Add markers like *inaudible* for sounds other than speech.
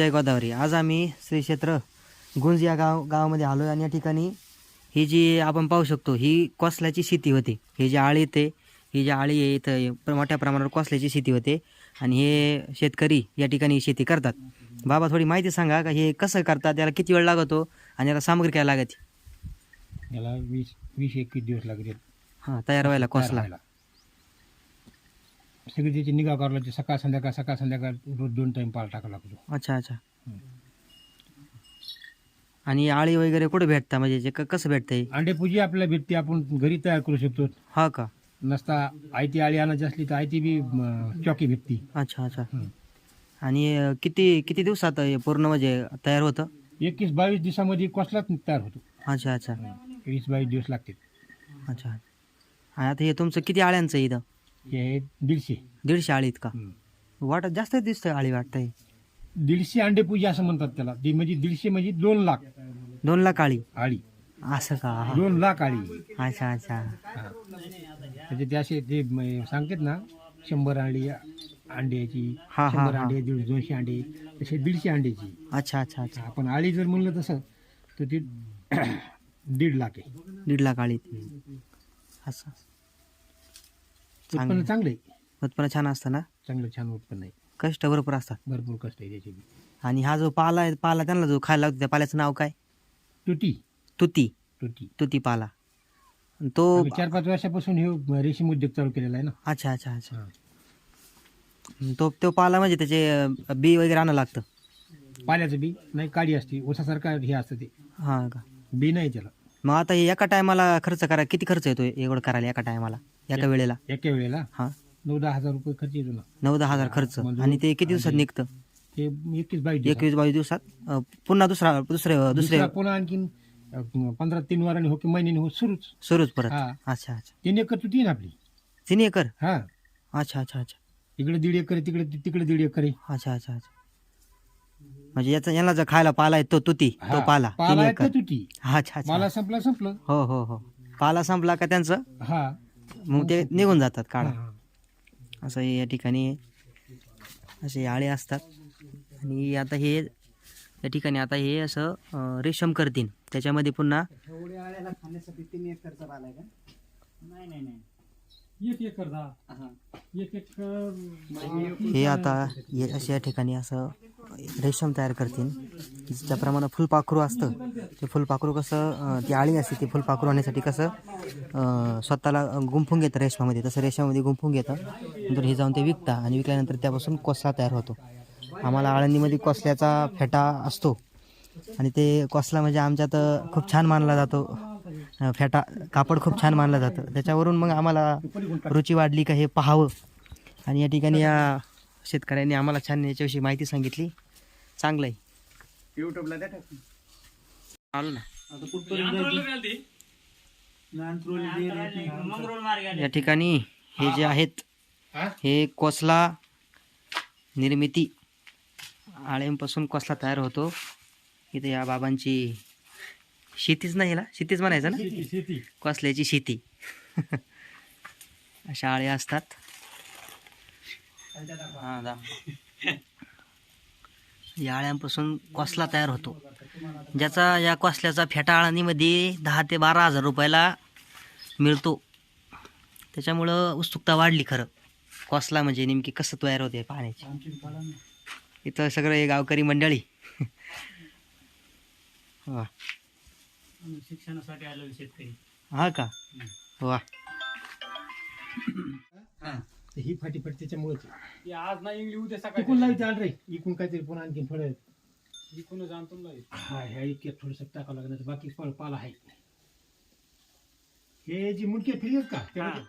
जय गोदावरी. आज आम्ही श्री क्षेत्र गुंज या गाव गावामध्ये आलो आणि या ठिकाणी ही जी आपण पाहू शकतो ही कोसल्याची शेती होती. ही जी आळी येते ही जी आळी आहे इथं मोठ्या प्रमाणावर कोसल्याची शेती होते आणि हे शेतकरी या ठिकाणी शेती करतात. बाबा थोडी माहिती सांगा का हे कसं करतात याला किती वेळ लागतो आणि याला सामग्री काय लागते याला वीस वीस एकवीस दिवस लागतील हां तयार व्हायला कोसला. सगळी त्याची निगा करावं लागते. सकाळ संध्याकाळ सकाळ संध्याकाळ रोज दोन टाइम पाल टाकावा लागतो. अच्छा अच्छा. आणि आळी वगैरे कुठे भेटता? म्हणजे जे क- कसं भेटतं हे अंडेपूजी आपल्याला भेटते. आपण घरी तयार करू शकतो. हा का? नसता आयती आळी आणायची असली तर आयती बी म, चॉकी भेटती. अच्छा अच्छा. आणि अं, किती किती दिवसात हे पूर्ण म्हणजे तयार होतं? एकवीस बावीस दिवसामध्ये कसलाच तयार होतो. अच्छा अच्छा. वीस बावीस दिवस लागतील अच्छा. आणि आता हे तुमचं किती आळ्यांचं आहे इथं? हे दीडशे. दीडशे आळीत का? हं. वाटत जास्त दिसतंय आळी वाटतंय. दीडशे अंडेपूजी असं म्हणतात त्याला. ती म्हणजे दीडशे म्हणजे दोन लाख. दोन लाख आळी. आळी. असं का? हा. दोन लाख आळी. अच्छा अच्छा. हा. म्हणजे ते असे ते म- सांगतात ना शंभर अंडी अंड्याची हा, हा, शंभर हा. अंडे दीड दोनशे अंडे तसे दीडशे अंड्याची. अच्छा अच्छा अच्छा. आपण आळी जर म्हणलं तसं तर ते दीड लाख आहे. दीड लाख आळीत. असं. उत्पन्न चांगलं आहे. उत्पन्न छान असतं ना? चांगलं छान उत्पन्न आहे. कष्ट भरपूर असतात. भरपूर कष्ट आहे त्याचे बी. आणि हा जो पाला आहे पाला त्यांना जो खायला लागतो त्या पाल्याचं नाव काय? तुटी तुती. तुटी तुती पाला. आणि तो आम्ही चार पाच वर्षापासून हे रेशीम उद्योग चालू केलेला आहे ना? अच्छा अच्छा अच्छा. हा. आणि तो तो पाला म्हणजे त्याचे अं, बी वगैरे आणावं लागतं. पाल्याचं बी. नाही काडी असते. उसासारखं हे असतं ते. हां का? बी नाही त्याला. मग आता हे एका टायमाला खर्च करा किती खर्च येतो एवढं करायला एका टायमाला? एका वेळेला? एका वेळेला? हां. नऊ दहा हजार रुपये खर्च येतो ना. नऊ दहा हजार खर्च. म्हणजे आणि ते किती दिवसात निघतं? ते एकवीस बावीस दिवसात. एकवीस बावीस दिवसात? अं, पुन्हा दुसरा दुसरे दुसरे दुसरा पुन्हा आणखीन अं, पंधरा तीन वारांनी हो की महिन्यानी हो सुरूच. सुरूच परत. हा. अच्छा अच्छा. तीन एकर तुटी ना आपली. तीन एकर? हा. अच्छा अच्छा अच्छा. इकडे दीड एकर आहे तिकडे तिकडे दीड एकर आहे. अच्छा अच्छा अच्छा. म्हणजे याचा याला जर खायला पाला आहे तो तुती तो पाला तीन पाला आहे एकर. तर तुटी अच्छा अच्छा. मला संपला संपलं. हो हो हो. पाला संपला का त्यांचं? हा. मग ते निघून जातात काढा. हा. असं हे या ठिकाणी असे आळे असतात. आणि आता हे या ठिकाणी आता हे असं रेशम करतील. त्याच्यामध्ये पुन्हा हे. आता हे असे या ठिकाणी असं रेशम तयार करतील त्याप्रमाणे फुलपाखरू असतं ते फुलपाखरू कसं ती आळी असते ती फुलपाखरू आणण्यासाठी कसं स्वतःला गुंफून घेतं रेशमामध्ये. तसं रेशमामध्ये गुंफून घेतं नंतर हे जाऊन ते विकता आणि विकल्यानंतर त्यापासून कोसला तयार होतो. आम्हाला आळंदीमध्ये कोसल्याचा फेटा असतो. आणि ते कोसला म्हणजे आमच्यात खूप छान मानला जातो. फेटा कापड खूप छान मानलं जातं. त्याच्यावरून मग आम्हाला रुची वाढली का हे पाहावं. आणि या ठिकाणी या शेतकऱ्यांनी आम्हाला छान याच्याविषयी माहिती सांगितली. चांगलं आहे. आलो ना. या ठिकाणी हे जे आहेत हे? कोसला निर्मिती. आळ्यांपासून कोसला तयार होतो. इथे या बाबांची शेतीच नाही ना? शेतीच म्हणायचं ना? कोसल्याची शेती? *laughs* अशा आळ्या असतात. हा, दाखव. *laughs* या आळ्यांपासून कोसला तयार होतो? ज्याचा या कोसल्याचा फेटा आळणीमध्ये दहा ते बारा हजार रुपयाला मिळतो. त्याच्यामुळं उत्सुकता वाढली खरं. कोसला म्हणजे नेमकी कसं तयार होते पाण्याची इथं सगळं हे गावकरी मंडळी. *laughs* शिक्षणासाठी आलेले शेतकरी. हा का? वा. ही. फाटी फाटी त्याच्यामुळेच. आज नाही इंग्लिश उद्या सकाळी इकून लावते आण रे. इकून काहीतरी पुन्हा आणखीन थोडं इकडून जाणतो ना हा ह्या इतक्यात थोडंसं टाकावं लागणार बाकी फळ पाला आहे. हे जी मुंडके फिरलेत का? त्यामध्ये-